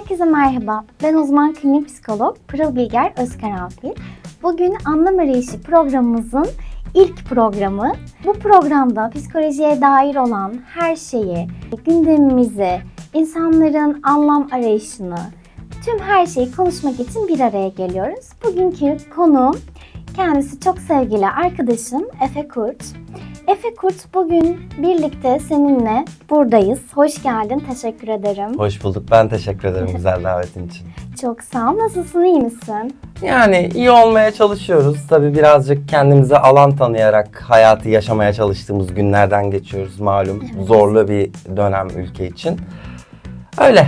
Herkese merhaba. Ben uzman klinik psikolog Pırıl Bilger Özkaranfil. Bugün Anlam Arayışı programımızın ilk programı. Bu programda psikolojiye dair olan her şeyi, gündemimizi, insanların anlam arayışını, tüm her şeyi konuşmak için bir araya geliyoruz. Bugünkü konuğum kendisi çok sevgili arkadaşım Efe Kurt. Efe Kurt bugün birlikte seninle buradayız. Hoş geldin. Teşekkür ederim. Hoş bulduk. Ben teşekkür ederim güzel davetin için. Çok sağ ol. Nasılsın? iyi misin? Yani iyi olmaya çalışıyoruz. Tabii birazcık kendimize alan tanıyarak hayatı yaşamaya çalıştığımız günlerden geçiyoruz malum. Evet. Zorlu bir dönem ülke için. Öyle.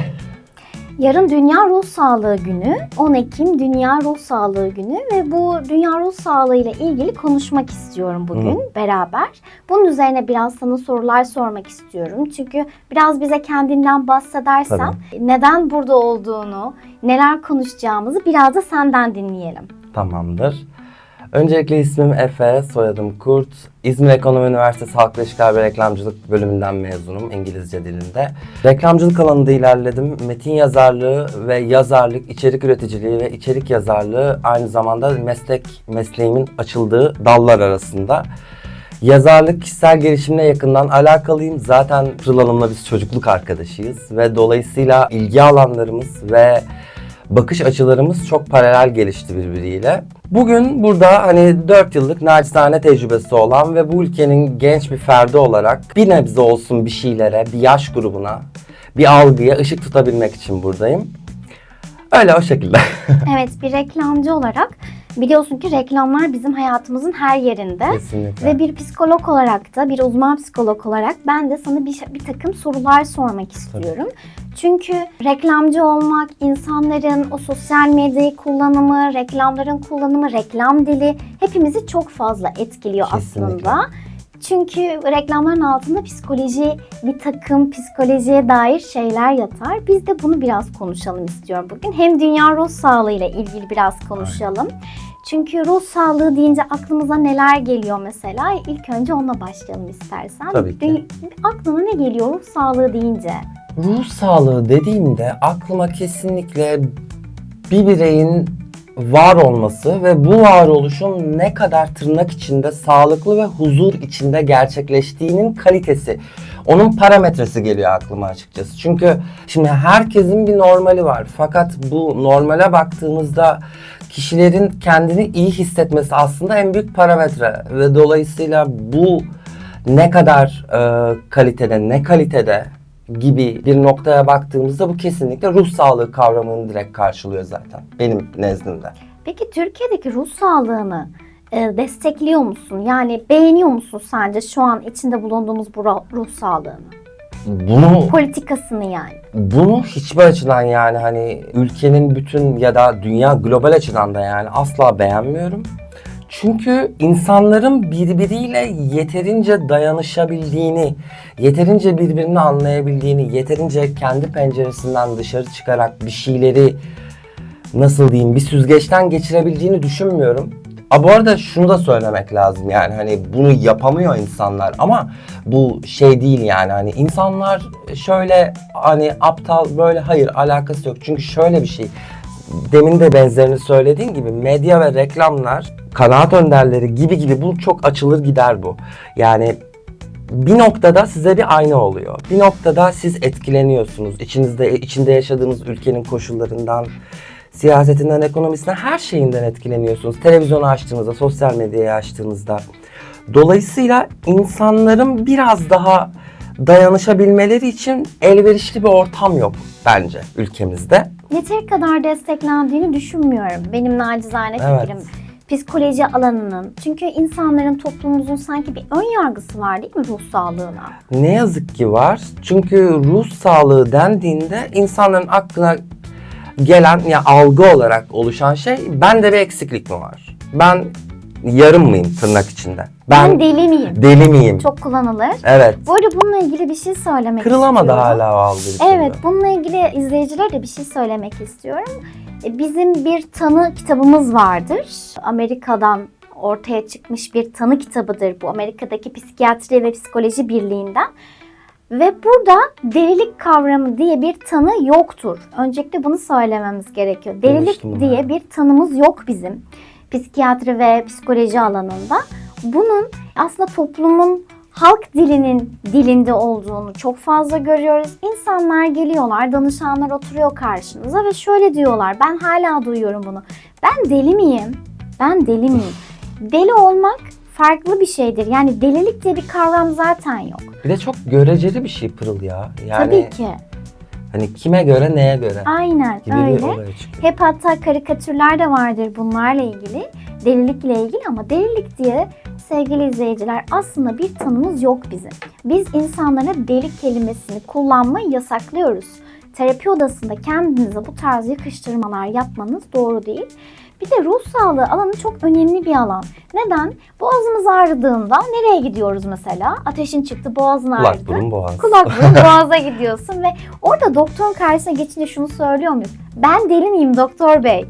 Yarın Dünya Ruh Sağlığı Günü, 10 Ekim Dünya Ruh Sağlığı Günü ve bu Dünya Ruh Sağlığı ile ilgili konuşmak istiyorum bugün beraber. Bunun üzerine biraz sana sorular sormak istiyorum. Çünkü biraz bize kendinden bahsedersen neden burada olduğunu, neler konuşacağımızı biraz da senden dinleyelim. Tamamdır. Öncelikle ismim Efe, soyadım Kurt. İzmir Ekonomi Üniversitesi Halkla İlişkiler ve Reklamcılık bölümünden mezunum İngilizce dilinde. Reklamcılık alanında ilerledim. Metin yazarlığı ve yazarlık, içerik üreticiliği ve içerik yazarlığı aynı zamanda meslek mesleğimin açıldığı dallar arasında. Yazarlık, kişisel gelişimle yakından alakalıyım. Zaten Pırıl Hanım'la biz çocukluk arkadaşıyız ve dolayısıyla ilgi alanlarımız ve bakış açılarımız çok paralel gelişti birbiriyle. Bugün burada hani 4 yıllık nacizane tecrübesi olan ve bu ülkenin genç bir ferdi olarak bir nebze olsun bir şeylere, bir yaş grubuna, bir algıya ışık tutabilmek için buradayım. Öyle o şekilde. Evet bir reklamcı olarak biliyorsun ki reklamlar bizim hayatımızın her yerinde. Kesinlikle. Ve bir psikolog olarak da, bir uzman psikolog olarak ben de sana bir, bir takım sorular sormak istiyorum. Çünkü reklamcı olmak, insanların o sosyal medyayı kullanımı, reklamların kullanımı, reklam dili hepimizi çok fazla etkiliyor Kesinlikle. aslında. Çünkü reklamların altında psikoloji, bir takım psikolojiye dair şeyler yatar. Biz de bunu biraz konuşalım istiyorum bugün. Hem dünya ruh sağlığı ile ilgili biraz konuşalım. Çünkü ruh sağlığı deyince aklımıza neler geliyor mesela? İlk önce onunla başlayalım istersen. Tabii ki. Aklına ne geliyor ruh sağlığı deyince? Ruh sağlığı dediğimde aklıma kesinlikle bir bireyin var olması ve bu varoluşun ne kadar tırnak içinde sağlıklı ve huzur içinde gerçekleştiğinin kalitesi, onun parametresi geliyor aklıma açıkçası. Çünkü şimdi herkesin bir normali var. Fakat bu normale baktığımızda kişilerin kendini iyi hissetmesi aslında en büyük parametre ve dolayısıyla bu ne kadar e, kalitede, ne kalitede gibi bir noktaya baktığımızda bu kesinlikle ruh sağlığı kavramını direkt karşılıyor zaten benim nezdimde. Peki Türkiye'deki ruh sağlığını e, destekliyor musun? Yani beğeniyor musun sence şu an içinde bulunduğumuz bu ruh sağlığını? Bunu Politikasını yani. bunu hiçbir açıdan yani hani ülkenin bütün ya da dünya global açıdan da yani asla beğenmiyorum. Çünkü insanların birbiriyle yeterince dayanışabildiğini, yeterince birbirini anlayabildiğini, yeterince kendi penceresinden dışarı çıkarak bir şeyleri nasıl diyeyim bir süzgeçten geçirebildiğini düşünmüyorum. A bu arada şunu da söylemek lazım yani hani bunu yapamıyor insanlar ama bu şey değil yani hani insanlar şöyle hani aptal böyle hayır alakası yok. Çünkü şöyle bir şey demin de benzerini söylediğin gibi medya ve reklamlar kanaat önderleri gibi gibi bu çok açılır gider bu. Yani bir noktada size bir ayna oluyor. Bir noktada siz etkileniyorsunuz. İçinizde içinde yaşadığınız ülkenin koşullarından, siyasetinden, ekonomisinden her şeyinden etkileniyorsunuz. Televizyonu açtığınızda, sosyal medyayı açtığınızda. Dolayısıyla insanların biraz daha dayanışabilmeleri için elverişli bir ortam yok bence ülkemizde. Yeteri kadar desteklendiğini düşünmüyorum. Benim nacizane Evet. fikrim. Psikoloji alanının. Çünkü insanların toplumumuzun sanki bir ön yargısı var değil mi ruh sağlığına? Ne yazık ki var. Çünkü ruh sağlığı dendiğinde insanların aklına gelen ya algı olarak oluşan şey bende bir eksiklik mi var? Ben yarım mıyım tırnak içinde? Ben, Ben, deli miyim? deli miyim? Çok kullanılır. Evet. Bu arada bununla ilgili bir şey söylemek Kırılamadı istiyorum. hala o algı. Evet, bununla ilgili izleyicilere de bir şey söylemek istiyorum. E, Bizim bir tanı kitabımız vardır. Amerika'dan ortaya çıkmış bir tanı kitabıdır bu. Amerika'daki Psikiyatri ve Psikoloji Birliği'nden. Ve burada delilik kavramı diye bir tanı yoktur. Öncelikle bunu söylememiz gerekiyor. Delilik bunu. diye bir tanımız yok bizim psikiyatri ve psikoloji alanında. Bunun aslında toplumun halk dilinin dilinde olduğunu çok fazla görüyoruz. İnsanlar geliyorlar, danışanlar oturuyor karşınıza ve şöyle diyorlar. Ben hala duyuyorum bunu. Ben deli miyim? Ben deli miyim? Deli olmak farklı bir şeydir. Yani delilik diye bir kavram zaten yok. Bir de çok göreceli bir şey Pırıl ya. Yani Tabii ki. hani kime göre neye göre Aynen gibi öyle. Hep hatta karikatürler de vardır bunlarla ilgili. Delilikle ilgili ama delilik diye sevgili izleyiciler aslında bir tanımız yok bizim. Biz insanlara deli kelimesini kullanmayı yasaklıyoruz. Terapi odasında kendinize bu tarz yakıştırmalar yapmanız doğru değil. Bir de ruh sağlığı alanı çok önemli bir alan. Neden? Boğazımız ağrıdığında nereye gidiyoruz mesela? Ateşin çıktı, boğazın ağrıdı. Kulak burun boğaz. Kulak burun boğaza gidiyorsun ve orada doktorun karşısına geçince şunu söylüyor muyuz? Ben deli miyim doktor bey?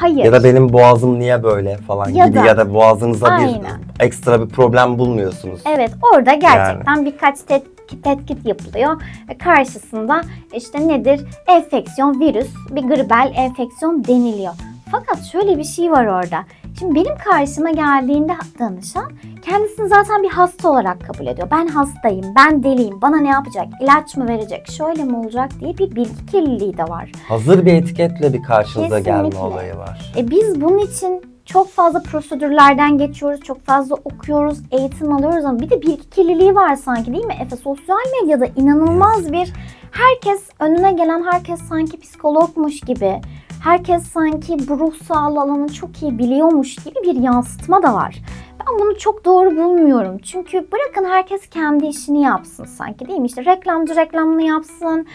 Hayır. Ya da benim boğazım niye böyle falan Ya gibi da- ya da boğazınıza Aynen. bir ekstra bir problem bulmuyorsunuz. Evet orada gerçekten birkaç tetkik, tetkik yapılıyor karşısında işte nedir? Enfeksiyon, virüs, bir gribel enfeksiyon deniliyor. Fakat şöyle bir şey var orada. Şimdi benim karşıma geldiğinde danışan kendisini zaten bir hasta olarak kabul ediyor. Ben hastayım, ben deliyim, bana ne yapacak, ilaç mı verecek, şöyle mi olacak diye bir bilgi kirliliği de var. Hazır bir etiketle bir karşınıza gelme Kesinlikle. olayı var. E biz bunun için çok fazla prosedürlerden geçiyoruz, çok fazla okuyoruz, eğitim alıyoruz ama bir de bilgi kirliliği var sanki değil mi Efe? Sosyal medyada inanılmaz bir herkes önüne gelen herkes sanki psikologmuş gibi, herkes sanki bu ruh sağlığı alanını çok iyi biliyormuş gibi bir yansıtma da var. Ben bunu çok doğru bulmuyorum. Çünkü bırakın herkes kendi işini yapsın sanki değil mi? İşte reklamcı reklamını yapsın,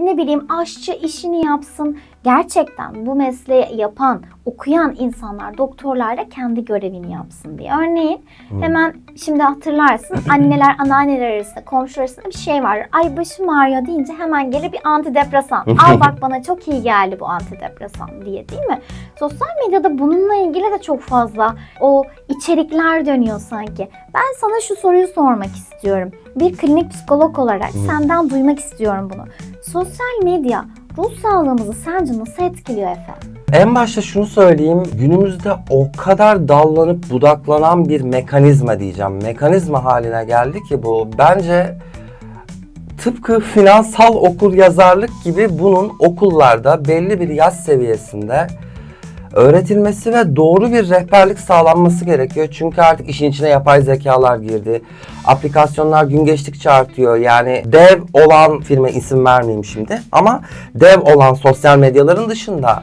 ne bileyim aşçı işini yapsın. Gerçekten bu mesleği yapan, okuyan insanlar, doktorlar da kendi görevini yapsın diye. Örneğin hemen şimdi hatırlarsın anneler, anneanneler arasında, komşular arasında bir şey var. Ay başım ağrıyor deyince hemen gelir bir antidepresan. Al bak bana çok iyi geldi bu antidepresan diye değil mi? Sosyal medyada bununla ilgili de çok fazla o içerikler dönüyor sanki. Ben sana şu soruyu sormak istiyorum. Bir klinik psikolog olarak senden duymak istiyorum bunu. Sosyal medya ruh sağlığımızı sence nasıl etkiliyor efendim? En başta şunu söyleyeyim. Günümüzde o kadar dallanıp budaklanan bir mekanizma diyeceğim. Mekanizma haline geldi ki bu. Bence tıpkı finansal okur yazarlık gibi bunun okullarda belli bir yaş seviyesinde öğretilmesi ve doğru bir rehberlik sağlanması gerekiyor. Çünkü artık işin içine yapay zekalar girdi. Aplikasyonlar gün geçtikçe artıyor. Yani dev olan firma isim vermeyeyim şimdi ama dev olan sosyal medyaların dışında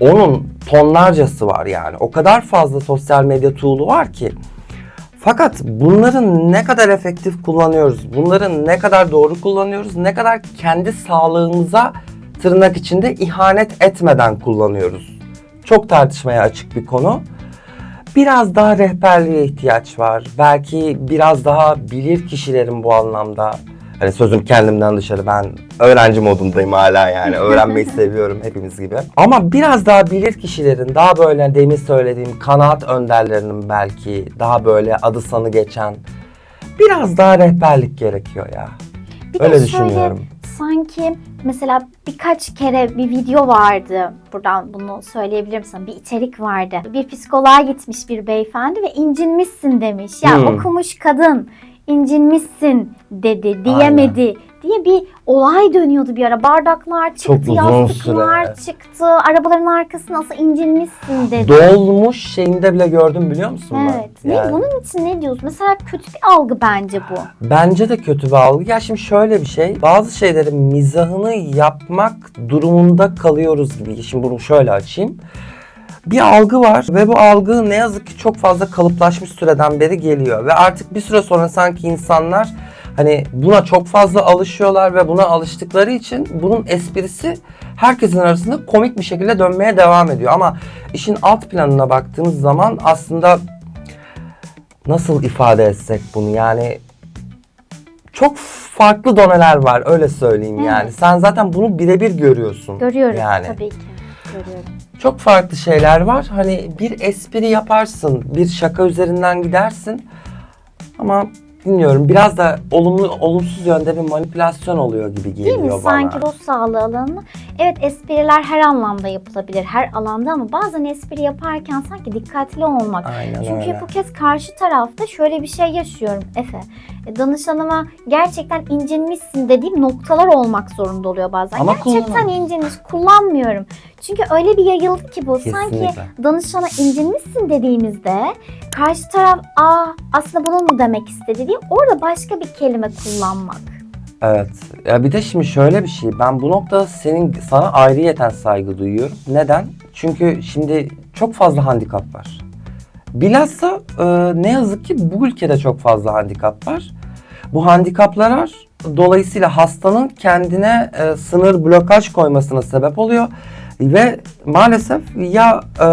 onun tonlarcası var yani. O kadar fazla sosyal medya tool'u var ki. Fakat bunların ne kadar efektif kullanıyoruz, bunların ne kadar doğru kullanıyoruz, ne kadar kendi sağlığımıza tırnak içinde ihanet etmeden kullanıyoruz. Çok tartışmaya açık bir konu. Biraz daha rehberliğe ihtiyaç var. Belki biraz daha bilir kişilerin bu anlamda. Hani sözüm kendimden dışarı ben öğrenci modundayım hala yani. Öğrenmeyi seviyorum hepimiz gibi. Ama biraz daha bilir kişilerin daha böyle demin söylediğim kanaat önderlerinin belki daha böyle adı sanı geçen biraz daha rehberlik gerekiyor ya. Bir Öyle düşünüyorum. şöyle sanki mesela birkaç kere bir video vardı. Buradan bunu söyleyebilirim sana. Bir içerik vardı. Bir psikoloğa gitmiş bir beyefendi ve incinmişsin demiş. Ya Hmm. okumuş kadın incinmişsin dedi diyemedi diye bir olay dönüyordu bir ara. Bardaklar çıktı, Çok yastıklar çıktı, arabaların arkasına nasıl incinmişsin dedi. Dolmuş şeyinde bile gördüm biliyor musun? ben? Evet. Yani. Ne, bunun için ne diyorsun? Mesela kötü bir algı bence bu. Bence de kötü bir algı. Ya şimdi şöyle bir şey. Bazı şeylerin mizahını yapmak durumunda kalıyoruz gibi. Şimdi bunu şöyle açayım. Bir algı var ve bu algı ne yazık ki çok fazla kalıplaşmış süreden beri geliyor. Ve artık bir süre sonra sanki insanlar hani buna çok fazla alışıyorlar ve buna alıştıkları için bunun esprisi herkesin arasında komik bir şekilde dönmeye devam ediyor. Ama işin alt planına baktığınız zaman aslında nasıl ifade etsek bunu yani çok farklı doneler var öyle söyleyeyim Evet. yani. Sen zaten bunu birebir görüyorsun. Görüyorum yani. tabii ki. Görüyorum. Çok farklı şeyler var. Hani bir espri yaparsın, bir şaka üzerinden gidersin. Ama bilmiyorum biraz da olumlu olumsuz yönde bir manipülasyon oluyor gibi geliyor Değil mi? bana. Sanki ruh sağlığı alanı. Evet espriler her anlamda yapılabilir. Her alanda ama bazen espri yaparken sanki dikkatli olmak. Aynen Çünkü öyle. bu kez karşı tarafta şöyle bir şey yaşıyorum Efe. E, Danışanıma gerçekten incinmişsin dediğim noktalar olmak zorunda oluyor bazen. Ama gerçekten kullanın. incinmiş, kullanmıyorum. Çünkü öyle bir yayıldı ki bu. Sanki Kesinlikle. danışana incinmişsin dediğimizde karşı taraf aa aslında bunu mu demek istedi diye orada başka bir kelime kullanmak. Evet. Ya bir de şimdi şöyle bir şey. Ben bu noktada senin sana ayrıyeten saygı duyuyorum. Neden? Çünkü şimdi çok fazla handikap var. Bilhassa e, ne yazık ki bu ülkede çok fazla handikap var. Bu handikaplar dolayısıyla hastanın kendine e, sınır blokaj koymasına sebep oluyor. Ve maalesef ya e,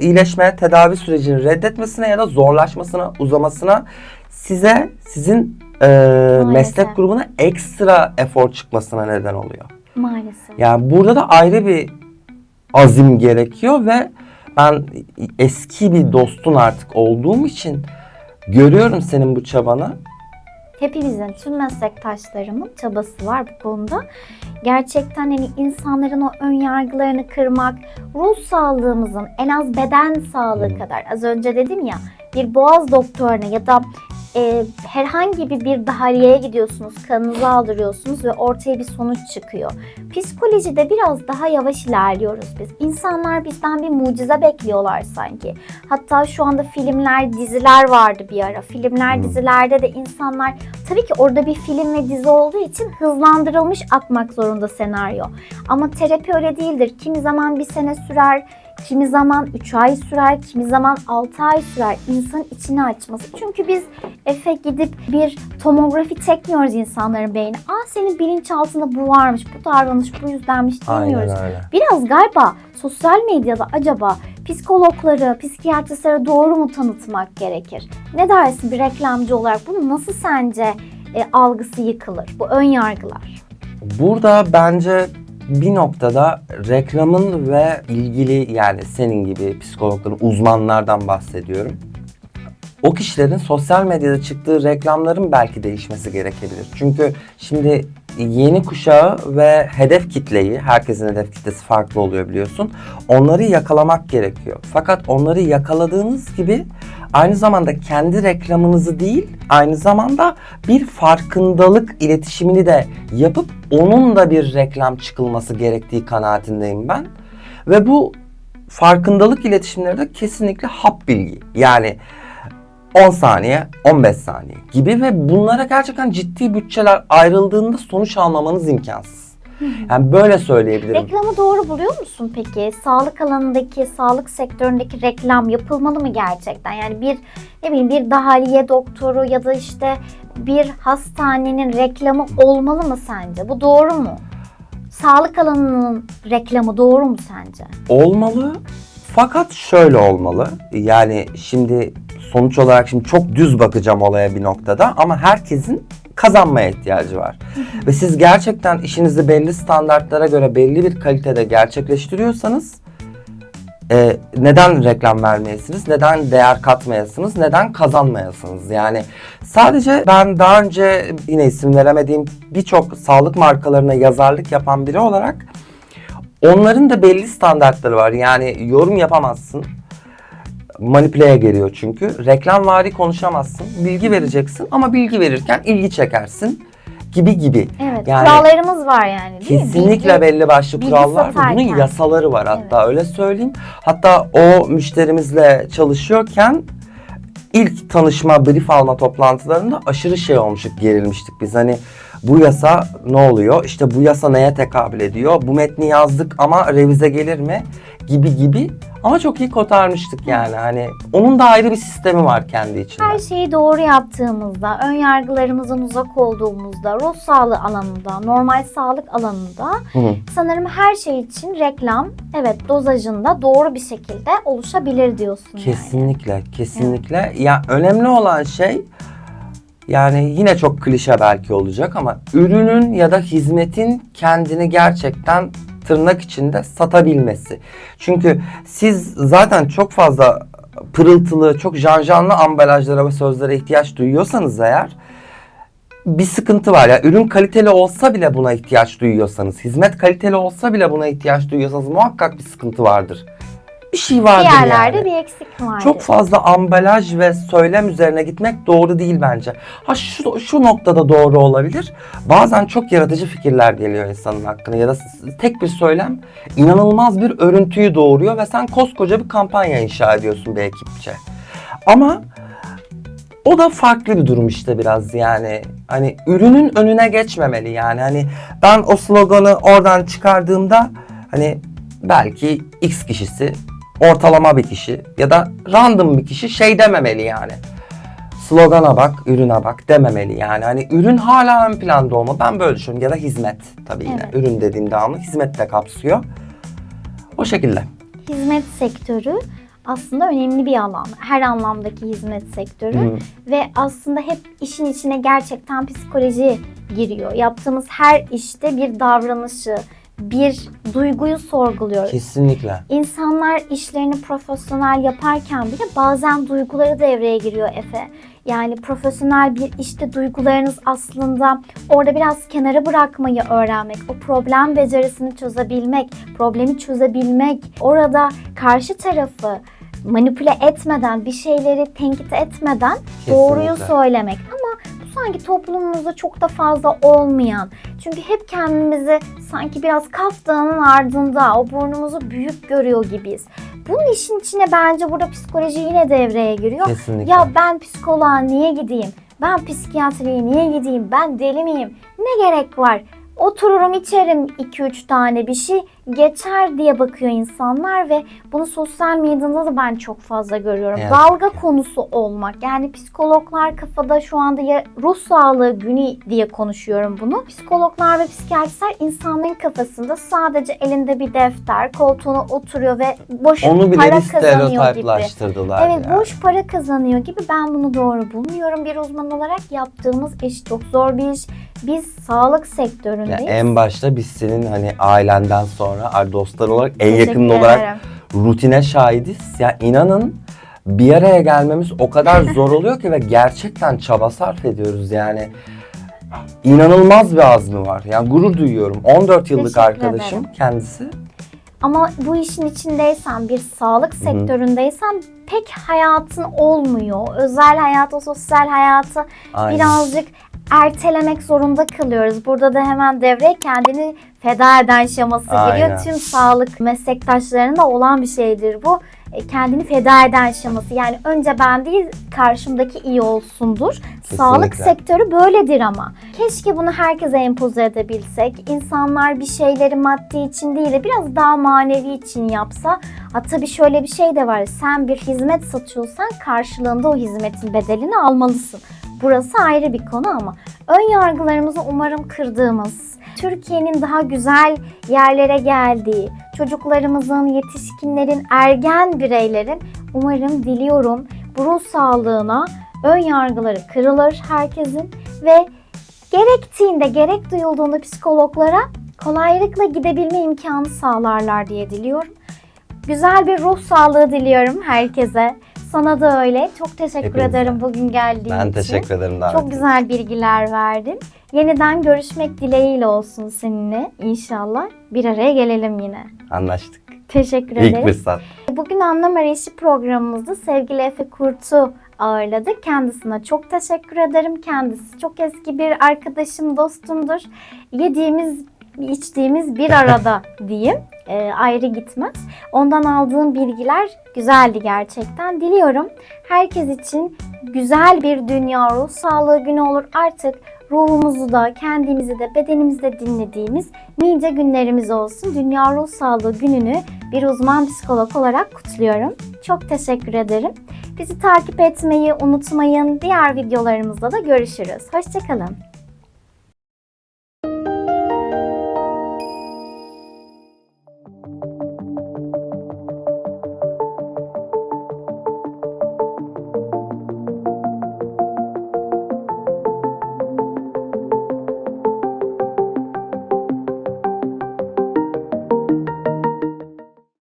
iyileşme tedavi sürecini reddetmesine ya da zorlaşmasına, uzamasına size sizin e, meslek grubuna ekstra efor çıkmasına neden oluyor. Maalesef. Yani burada da ayrı bir azim gerekiyor ve ben eski bir dostun artık olduğum için görüyorum senin bu çabanı. Hepimizin, tüm meslektaşlarımın çabası var bu konuda. Gerçekten hani insanların o ön yargılarını kırmak, ruh sağlığımızın en az beden sağlığı Hı. kadar. Az önce dedim ya bir boğaz doktoruna ya da e, herhangi bir dahaliyeye gidiyorsunuz, kanınızı aldırıyorsunuz ve ortaya bir sonuç çıkıyor. Psikolojide biraz daha yavaş ilerliyoruz biz. İnsanlar bizden bir mucize bekliyorlar sanki. Hatta şu anda filmler, diziler vardı bir ara. Filmler, Hı. dizilerde de insanlar tabii ki orada bir film ve dizi olduğu için hızlandırılmış akmak zorunda senaryo. Ama terapi öyle değildir. Kimi zaman bir sene sürer, kimi zaman 3 ay sürer, kimi zaman 6 ay sürer. İnsanın içini açması. Çünkü biz Efe gidip bir tomografi çekmiyoruz insanların beynine. Aa senin bilinçaltında bu varmış, bu davranış bu yüzdenmiş demiyoruz. Biraz galiba sosyal medyada acaba psikologları, psikiyatristlere doğru mu tanıtmak gerekir? Ne dersin bir reklamcı olarak bunu nasıl sence e, algısı yıkılır? Bu ön yargılar. Burada bence bir noktada reklamın ve ilgili yani senin gibi psikologların, uzmanlardan bahsediyorum. O kişilerin sosyal medyada çıktığı reklamların belki değişmesi gerekebilir. Çünkü şimdi yeni kuşağı ve hedef kitleyi, herkesin hedef kitlesi farklı oluyor biliyorsun. Onları yakalamak gerekiyor. Fakat onları yakaladığınız gibi aynı zamanda kendi reklamınızı değil, aynı zamanda bir farkındalık iletişimini de yapıp onun da bir reklam çıkılması gerektiği kanaatindeyim ben. Ve bu farkındalık iletişimleri de kesinlikle hap bilgi. Yani 10 saniye, 15 saniye gibi ve bunlara gerçekten ciddi bütçeler ayrıldığında sonuç almamanız imkansız. Yani böyle söyleyebilirim. Reklamı doğru buluyor musun peki? Sağlık alanındaki, sağlık sektöründeki reklam yapılmalı mı gerçekten? Yani bir ne bileyim bir dahaliye doktoru ya da işte bir hastanenin reklamı olmalı mı sence? Bu doğru mu? Sağlık alanının reklamı doğru mu sence? Olmalı. Fakat şöyle olmalı. Yani şimdi sonuç olarak şimdi çok düz bakacağım olaya bir noktada ama herkesin kazanmaya ihtiyacı var. Ve siz gerçekten işinizi belli standartlara göre belli bir kalitede gerçekleştiriyorsanız e, neden reklam vermeyesiniz? Neden değer katmayasınız? Neden kazanmayasınız? Yani sadece ben daha önce yine isim veremediğim birçok sağlık markalarına yazarlık yapan biri olarak Onların da belli standartları var. Yani yorum yapamazsın. Manipüleye geliyor çünkü. Reklamvari konuşamazsın. Bilgi vereceksin ama bilgi verirken ilgi çekersin gibi gibi. Evet, Yani kurallarımız var yani değil mi? Kesinlikle Bilgi- belli başlı kurallar var. Bunun yasaları var hatta öyle söyleyeyim. Hatta o müşterimizle çalışıyorken ilk tanışma, brief alma toplantılarında aşırı şey olmuştuk, gerilmiştik biz. Hani bu yasa ne oluyor? İşte bu yasa neye tekabül ediyor? Bu metni yazdık ama revize gelir mi? Gibi gibi. Ama çok iyi kotarmıştık yani. Hani onun da ayrı bir sistemi var kendi içinde. Her şeyi doğru yaptığımızda, ön yargılarımızdan uzak olduğumuzda, ruh sağlığı alanında, normal sağlık alanında Hı sanırım her şey için reklam evet dozajında doğru bir şekilde oluşabilir diyorsun yani. Kesinlikle, kesinlikle. Ya önemli olan şey yani yine çok klişe belki olacak ama ürünün ya da hizmetin kendini gerçekten tırnak içinde satabilmesi. Çünkü siz zaten çok fazla pırıltılı, çok janjanlı ambalajlara ve sözlere ihtiyaç duyuyorsanız eğer bir sıkıntı var. ya ürün kaliteli olsa bile buna ihtiyaç duyuyorsanız, hizmet kaliteli olsa bile buna ihtiyaç duyuyorsanız muhakkak bir sıkıntı vardır. Bir şey Bir vardır yerlerde yani. bir eksik var. Çok fazla ambalaj ve söylem üzerine gitmek doğru değil bence. Ha şu, şu noktada doğru olabilir. Bazen çok yaratıcı fikirler geliyor insanın hakkında ya da tek bir söylem inanılmaz bir örüntüyü doğuruyor ve sen koskoca bir kampanya inşa ediyorsun bir ekipçe. Ama o da farklı bir durum işte biraz yani. Hani ürünün önüne geçmemeli yani. Hani ben o sloganı oradan çıkardığımda hani belki X kişisi ortalama bir kişi ya da random bir kişi şey dememeli yani. Slogana bak, ürüne bak dememeli yani. Hani ürün hala ön planda olmalı. Ben böyle düşünüyorum. Ya da hizmet tabii yine. Evet. Ürün dediğim devamlı hizmet de kapsıyor. O şekilde. Hizmet sektörü aslında önemli bir alan. Her anlamdaki hizmet sektörü. Hı. Ve aslında hep işin içine gerçekten psikoloji giriyor. Yaptığımız her işte bir davranışı, bir duyguyu sorguluyoruz. Kesinlikle. İnsanlar işlerini profesyonel yaparken bile bazen duyguları devreye giriyor Efe. Yani profesyonel bir işte duygularınız aslında orada biraz kenara bırakmayı öğrenmek, o problem becerisini çözebilmek, problemi çözebilmek, orada karşı tarafı manipüle etmeden, bir şeyleri tenkit etmeden doğruyu Kesinlikle. söylemek. Ama sanki toplumumuzda çok da fazla olmayan. Çünkü hep kendimizi sanki biraz kaftanın ardında, o burnumuzu büyük görüyor gibiyiz. Bunun işin içine bence burada psikoloji yine devreye giriyor. Kesinlikle. Ya ben psikoloğa niye gideyim? Ben psikiyatriye niye gideyim? Ben deli miyim? Ne gerek var? Otururum içerim 2-3 tane bir şey geçer diye bakıyor insanlar ve bunu sosyal medyada da ben çok fazla görüyorum. Evet. Dalga konusu olmak. Yani psikologlar kafada şu anda ya ruh sağlığı günü diye konuşuyorum bunu. Psikologlar ve psikiyatristler insanların kafasında sadece elinde bir defter, koltuğuna oturuyor ve boş Onu para kazanıyor gibi. Evet yani. boş para kazanıyor gibi ben bunu doğru bulmuyorum. Bir uzman olarak yaptığımız iş çok zor bir iş. Biz sağlık sektöründeyiz. en başta biz senin hani ailenden sonra ay dostlar olarak en Teşekkür yakın olarak ederim. rutine şahidiz. Ya inanın bir araya gelmemiz o kadar zor oluyor ki ve gerçekten çaba sarf ediyoruz yani. İnanılmaz bir azmi var. Yani gurur duyuyorum. 14 yıllık Teşekkür arkadaşım ederim. kendisi. Ama bu işin içindeysen, bir sağlık sektöründeysen pek hayatın olmuyor. Özel hayatı, sosyal hayatı Aynen. birazcık ertelemek zorunda kalıyoruz. Burada da hemen devreye kendini feda eden şaması Aynen. giriyor. Tüm sağlık meslektaşlarında olan bir şeydir bu. E, Kendini feda eden şaması. Yani önce ben değil karşımdaki iyi olsundur. Sağlık sektörü böyledir ama. Keşke bunu herkese empoze edebilsek. İnsanlar bir şeyleri maddi için değil de biraz daha manevi için yapsa. Ha tabii şöyle bir şey de var. Sen bir hizmet satıyorsan karşılığında o hizmetin bedelini almalısın. Burası ayrı bir konu ama ön yargılarımızı umarım kırdığımız, Türkiye'nin daha güzel yerlere geldiği, çocuklarımızın, yetişkinlerin, ergen bireylerin umarım diliyorum bu ruh sağlığına ön yargıları kırılır herkesin ve gerektiğinde, gerek duyulduğunda psikologlara kolaylıkla gidebilme imkanı sağlarlar diye diliyorum. Güzel bir ruh sağlığı diliyorum herkese. Sana da öyle. Çok teşekkür Hepinize. ederim bugün geldiğin Ben için. teşekkür ederim davet Çok güzel bilgiler verdin. Yeniden görüşmek dileğiyle olsun seninle inşallah. Bir araya gelelim yine. Anlaştık. Teşekkür İlk ederim. fırsat. Bugün Anlam Arayışı programımızda sevgili Efe Kurt'u ağırladık. Kendisine çok teşekkür ederim. Kendisi çok eski bir arkadaşım, dostumdur. Yediğimiz, içtiğimiz bir arada diyeyim. Ee, ayrı gitmez. Ondan aldığım bilgiler güzeldi gerçekten. Diliyorum herkes için güzel bir dünya ruh sağlığı günü olur. Artık ruhumuzu da kendimizi de bedenimizi de dinlediğimiz nice günlerimiz olsun. Dünya Ruh Sağlığı gününü bir uzman psikolog olarak kutluyorum. Çok teşekkür ederim. Bizi takip etmeyi unutmayın. Diğer videolarımızda da görüşürüz. Hoşçakalın.